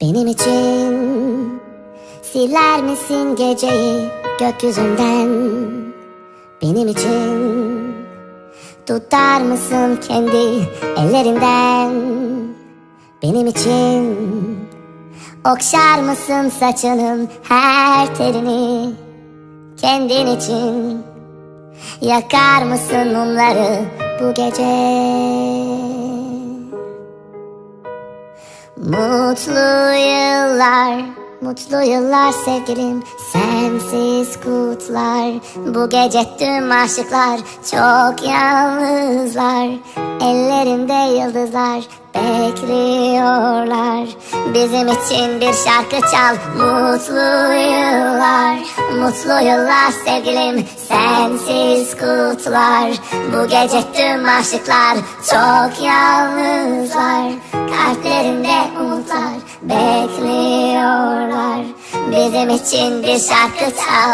Benim için siler misin geceyi gökyüzünden? Benim için tutar mısın kendi ellerinden? Benim için okşar mısın saçının her terini? Kendin için yakar mısın mumları bu gece? Mutlu yıllar, mutlu yıllar sevgilim. Sensiz kutlar. Bu gece tüm aşıklar Çok yalnızlar. Ellerinde yıldızlar Bekliyorlar. Bizim için bir şarkı çal. Mutlu yıllar Mutlu yıllar sevgilim. Sensiz kutlar. Bu gece tüm aşıklar Çok yalnızlar Bizim için bir şarkı çal